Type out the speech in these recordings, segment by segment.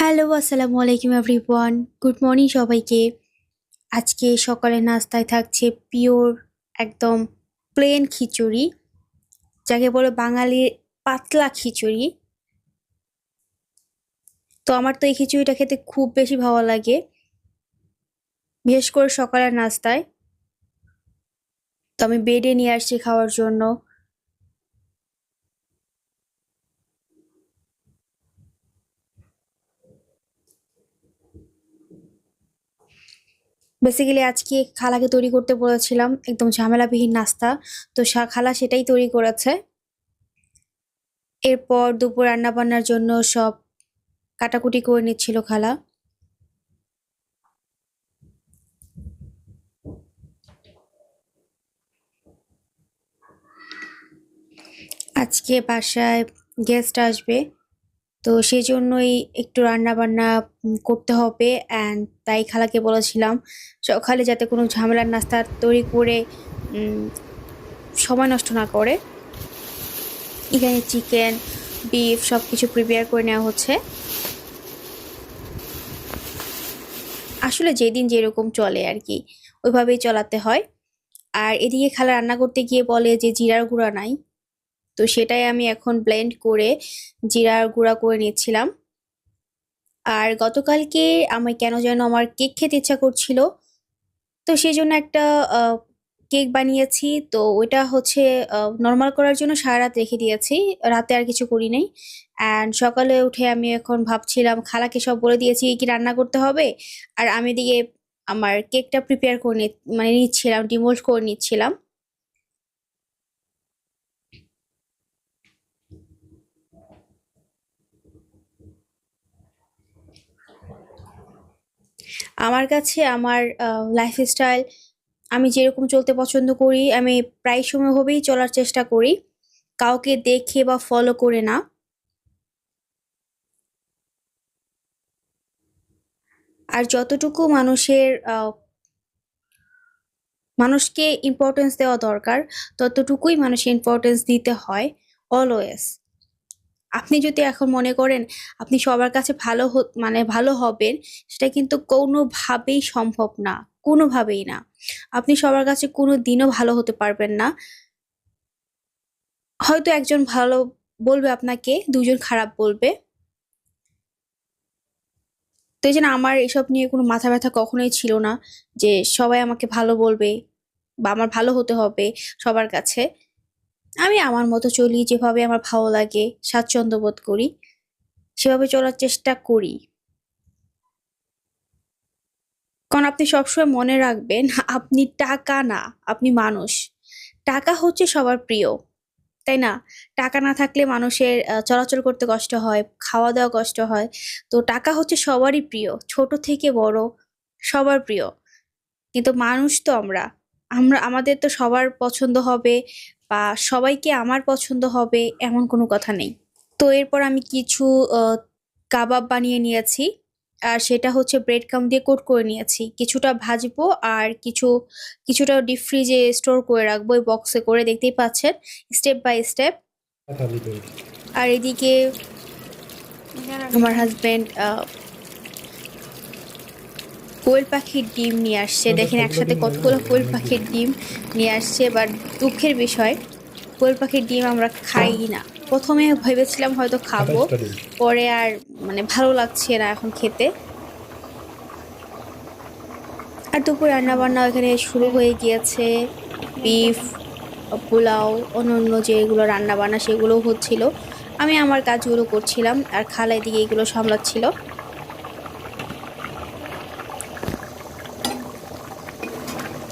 Hello, আসসালামু আলাইকুম everyone. Good morning সবাইকে। আজকে সকালের নাস্তায় থাকছে পিওর একদম প্লেন খিচুড়ি, যাকে বলে বাঙালির পাতলা খিচুড়ি। তো আমার তো এই খিচুড়িটা খেতে খুব বেশি ভালো লাগে, বিশেষ করে সকালের নাস্তায়। তো আমি বেডে নিয়ে আসছি খাওয়ার জন্য। বেসিক্যালি আজকে খালাকে তৈরি করতে বলেছিলাম, একদম ঝামেলাবিহীন নাস্তা। তো খালা সেটাই তৈরি করেছে। এরপর দুপুর রান্না বান্নার জন্য সব কাটাকুটি করে নিচ্ছিল খালা। আজকে বাসায় গেস্ট আসবে। তো সেই জন্যই একটু রান্না বান্না করতে হবে অ্যান্ড তাই খালাকে বলেছিলাম সকালে যাতে কোনো ঝামেলার নাস্তা তৈরি করে সময় নষ্ট না করে। এখানে চিকেন বিফ সব কিছু প্রিপেয়ার করে নেওয়া হচ্ছে। আসলে যেদিন যেরকম চলে আর কি, ওইভাবেই চলাতে হয়। আর এদিকে খালা রান্না করতে গিয়ে বলে যে জিরার গুঁড়া নাই। তো সেটাই আমি এখন ব্লেন্ড করে জিরার গুঁড়া করে নিচ্ছিলাম। আর গতকালকে আমি কেন যেন আমার কেক খেতে ইচ্ছা করছিল, তো সেই জন্য একটা কেক বানিয়েছি। তো ওইটা হচ্ছে নর্মাল করার জন্য সারা রাত রেখে দিয়েছি, রাতে আর কিছু করি নাই। অ্যান্ড সকালে উঠে আমি এখন ভাবছিলাম, খালাকে সব বলে দিয়েছি কি রান্না করতে হবে? আর আমি দিকে আমার কেকটা প্রিপেয়ার করে মানে নিচ্ছিলাম ডিমোল্ড করে নিচ্ছিলাম। আমার কাছে আমার লাইফস্টাইল আমি যেরকম চলতে পছন্দ করি, আমি প্রায় সময়ভাবেই চলার চেষ্টা করি। কাউকে দেখে বা ফলো করে না। আর যতটুকু মানুষের মানুষকে ইম্পর্টেন্স দেওয়া দরকার, ততটুকুই মানুষের ইম্পর্টেন্স দিতে হয় অলওয়েজ আপনি যদি এখন মনে করেন আপনি সবার কাছে ভালো মানে ভালো হবেন, সেটা কিন্তু কোনোভাবেই সম্ভব না, কোনোভাবেই না। আপনি সবার কাছে কোনো দিনও ভালো হতে পারবেন না। হয়তো একজন ভালো বলবে আপনাকে, দুজন খারাপ বলবে। তো এই জন্য আমার এসব নিয়ে কোনো মাথা ব্যথা কখনোই ছিল না যে সবাই আমাকে ভালো বলবে বা আমার ভালো হতে হবে সবার কাছে। আমি আমার মতো চলি, যেভাবে আমার ভালো লাগে, স্বাচ্ছন্দ্য বোধ করি, সেভাবে চলার চেষ্টা করি। কারণ আপনি সবসময় মনে রাখবেন, আপনি টাকা না, আপনি মানুষ। টাকা হচ্ছে সবার প্রিয়, তাই না? টাকা না থাকলে মানুষের চলাচল করতে কষ্ট হয় খাওয়া দাওয়া কষ্ট হয়। তো টাকা হচ্ছে সবারই প্রিয়, ছোট থেকে বড় সবার প্রিয়। কিন্তু মানুষ তো আমরা। আমরা আমাদের তো সবার পছন্দ হবে বা সবাইকে আমার পছন্দ হবে এমন কোনো কথা নেই। তো এরপর আমি কিছু কাবাব বানিয়ে নিয়েছি। আর সেটা হচ্ছে ব্রেড কাম দিয়ে কোট করে নিয়েছি। কিছুটা ভাজবো আর কিছু কিছুটা ডিপ ফ্রিজে স্টোর করে রাখব ওই বক্সে করে দেখতেই পাচ্ছেন স্টেপ বাই স্টেপ আর এদিকে আমার হাজবেন্ড কোয়েল পাখির ডিম নিয়ে আসছে। দেখেন একসাথে কতগুলো কোয়েল পাখির ডিম নিয়ে আসছে। বাট দুঃখের বিষয় কোয়েল পাখির ডিম আমরা খাই না। প্রথমে ভেবেছিলাম হয়তো খাব পরে আর মানে ভালো লাগছে না এখন খেতে। আর দুপুর রান্না বান্না এখানে শুরু হয়ে গিয়েছে। বিফ পোলাও অন্য যেগুলো রান্না বান্না সেগুলো হচ্ছিল। আমি আমার কাজগুলো করছিলাম আর খালা এদিকে এগুলো সামলাচ্ছিল।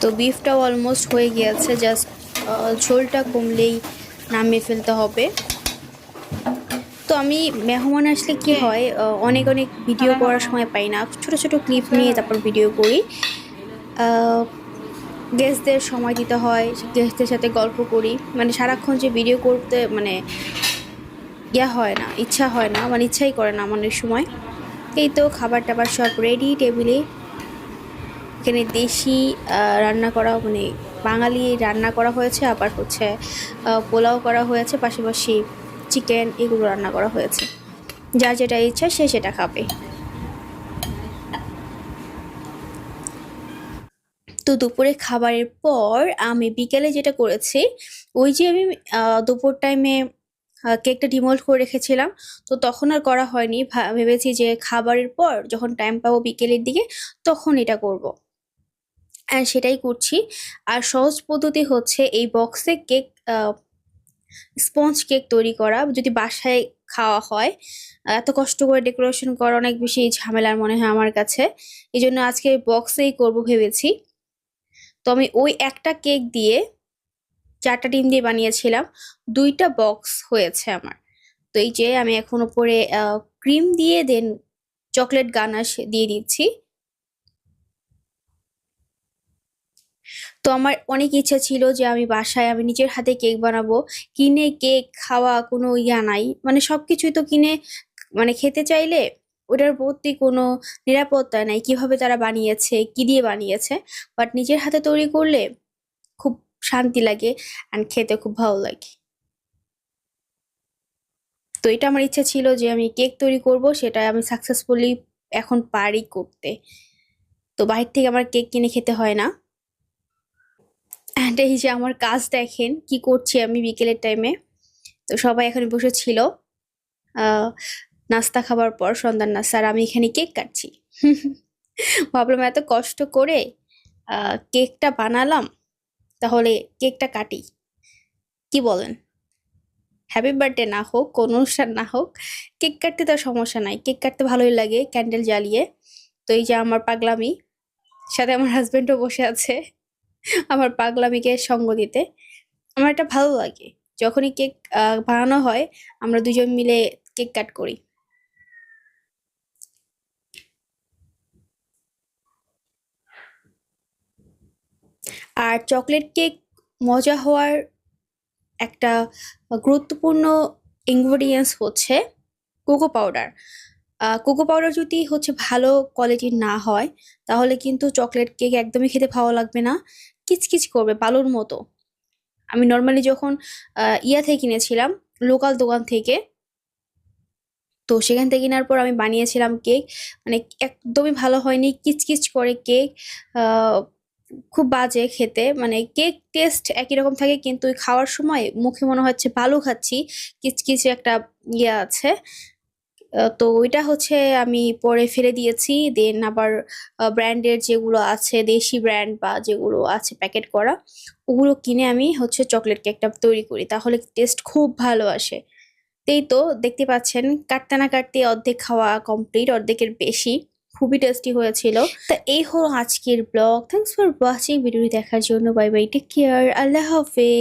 তো বিফটাও অলমোস্ট হয়ে গিয়েছে জাস্ট ঝোলটা কমলেই নামিয়ে ফেলতে হবে। তো আমি মেহমান আসলে কি হয় অনেক অনেক ভিডিও করার সময় পাই না। ছোট ছোট ক্লিপ নিয়ে তারপর ভিডিও করি। গেস্টদের সময় দিতে হয় গেস্টদের সাথে গল্প করি। মানে সারাক্ষণ যে ভিডিও করতে মানে ইয়া হয় না ইচ্ছা হয় না মানে ইচ্ছাই করে না অনেক সময়। এই তো খাবার টাবার সব রেডি টেবিলে এখানে দেশি রান্না করা মানে বাঙালি রান্না করা হয়েছে, আবার হচ্ছে পোলাও করা হয়েছে, পাশাপাশি চিকেন এগুলো রান্না করা হয়েছে। যার যেটা ইচ্ছা সে সেটা খাবে। তো দুপুরে খাবারের পর আমি বিকেলে যেটা করেছি, ওই যে আমি দুপুর টাইমে কেকটা ডিমোল্ড করে রেখেছিলাম, তো তখন আর করা হয়নি। ভেবেছি যে খাবারের পর যখন টাইম পাবো বিকেলের দিকে, তখন এটা করব। আর সেটাই করছি। আর সহজ পদ্ধতি হচ্ছে এই বক্সে কেক স্পঞ্জ কেক তৈরি করা। যদি বাসায় খাওয়া হয় এত কষ্ট করে ডেকোরেশন করা অনেক বেশি ঝামেলার মনে হয় আমার কাছে। এই জন্য আজকে বক্সেই করব ভেবেছি। তো আমি ওই একটা কেক দিয়ে চারটা ডিম দিয়ে বানিয়েছিলাম। দুইটা বক্স হয়েছে আমার। তো এই যে আমি এখন উপরে ক্রিম দিয়ে দেন চকলেট গানাশ দিয়ে দিচ্ছি। তো আমার অনেক ইচ্ছা ছিল যে আমি বাসায় আমি নিজের হাতে কেক বানাবো। কিনে কেক খাওয়া কোনো ইয়া নাই। মানে সব কিছুই তো কিনে মানে খেতে চাইলে ওটার প্রতি কোনো নিরাপত্তা নাই, কীভাবে তারা বানিয়েছে, কি দিয়ে বানিয়েছে। বাট নিজের হাতে তৈরি করলে খুব শান্তি লাগে অ্যান্ড খেতে খুব ভালো লাগে। তো এটা আমার ইচ্ছা ছিল যে আমি কেক তৈরি করব, সেটা আমি সাকসেসফুলি এখন পারি করতে। তো বাইরে থেকে আমার কেক কিনে খেতে হয় না। অ্যান্ড এই যে আমার কাজ দেখেন, কি করছি আমি বিকেলের টাইমে তো সবাই এখানে বসেছিল নাস্তা খাবার পর, সন্ধ্যার নাস্তা, আর আমি এখানে কেক কাটছি। ভাবলাম এত কষ্ট করে কেকটা বানালাম, তাহলে কেকটা কাটি। কি বলেন? হ্যাপি বার্থডে না হোক, কোনো অনুষ্ঠান না হোক কেক কাটতে তো সমস্যা নাই। কেক কাটতে ভালোই লাগে ক্যান্ডেল জ্বালিয়ে। তো এই যে আমার পাগলামি, সাথে আমার হাজব্যান্ডও বসে আছে। আমার পাগলামিকে সঙ্গ দিতে। আমার এটা ভালো লাগে। যখনই কেক বানানো হয়, আমরা দুজন মিলে কেক কাট করি। আর চকলেট কেক মজা হওয়ার একটা গুরুত্বপূর্ণ ইনগ্রেডিয়েন্টস হচ্ছে কোকো পাউডার কোকো পাউডার যদি হচ্ছে ভালো কোয়ালিটির না হয়, তাহলে কিন্তু চকলেট কেক একদমই খেতে ভালো লাগবে না। কিচকিচ করবে বালুর মতো। আমি নর্মালি যখন ইয়া থেকে কিনেছিলাম লোকাল দোকান থেকে, তো সেখান থেকে কেনার পর আমি বানিয়েছিলাম কেক। মানে একদমই ভালো হয়নি, কিচকিচ করে কেক খুব বাজে খেতে। মানে কেক টেস্ট একই রকম থাকে, কিন্তু খাওয়ার সময় মুখে মনে হচ্ছে ভালো খাচ্ছি। কিচকিচ একটা ইয়ে আছে। তো ওইটা হচ্ছে আমি পরে ফেলে দিয়েছি। দেন আবার ব্র্যান্ডের যেগুলো আছে, দেশি ব্র্যান্ড বা যেগুলো আছে প্যাকেট করা, ওগুলো কিনে আমি হচ্ছে চকলেট কেকটা তৈরি করি, তাহলে টেস্ট খুব ভালো আসে। এই তো দেখতে পাচ্ছেন, কাটতে না কাটতে অর্ধেক খাওয়া কমপ্লিট অর্ধেকের বেশি। খুবই টেস্টি হয়েছিল। তা এই হলো আজকের ব্লগ থ্যাংকস ফর ওয়াচিং ভিডিওটি দেখার জন্য বাই বাই টেক কেয়ার আল্লাহ হাফেজ।